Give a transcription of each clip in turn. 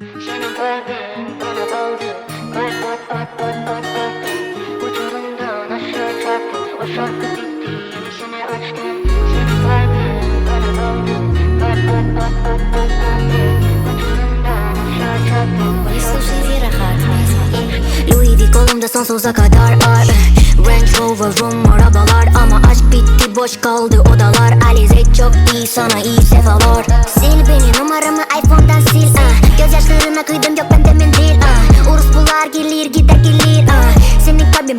Louis V kolumda sonsuza kadar ar Range Rover'um arabalar Ama aşk bitti boş kaldı odalar. Alize çok iyi sana iyi sefalar. Sil beni numaramı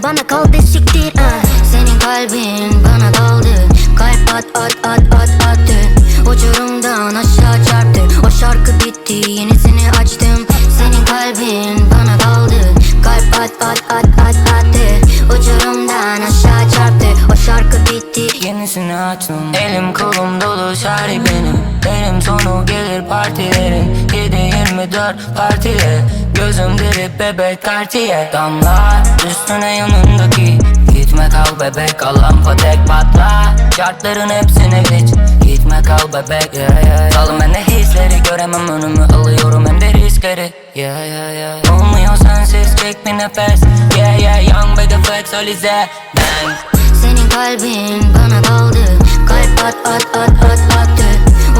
Bana kaldı siktir ah. Senin kalbin bana daldı. Kalp at at at at attı. Uçurumdan aşağı çarptı. O şarkı bitti yenisini açtım. Senin kalbin bana daldı. Kalp at at at at attı. Uçurumdan aşağı çarptı. O şarkı bitti. Yenisini açtım. Elim kolum dolu şari benim. Benim sonu gelir partilerin. 7-24 partile Gözüm diri bebek kartiye Damla üstüne yanındaki. Gitme kal bebek al lampa tek patla. Şartların hepsini geç Gitme kal bebek yeah, yeah. Salın ben de hisleri göremem önümü alıyorum hem de riskleri. Yeah yeah yeah. Olmuyor sensiz çek bir nefes. Yeah yeah young big flex Alize. Bang Senin kalbin bana daldı. Kalp at at at at attı.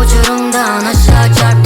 Uçurumdan aşağı bitti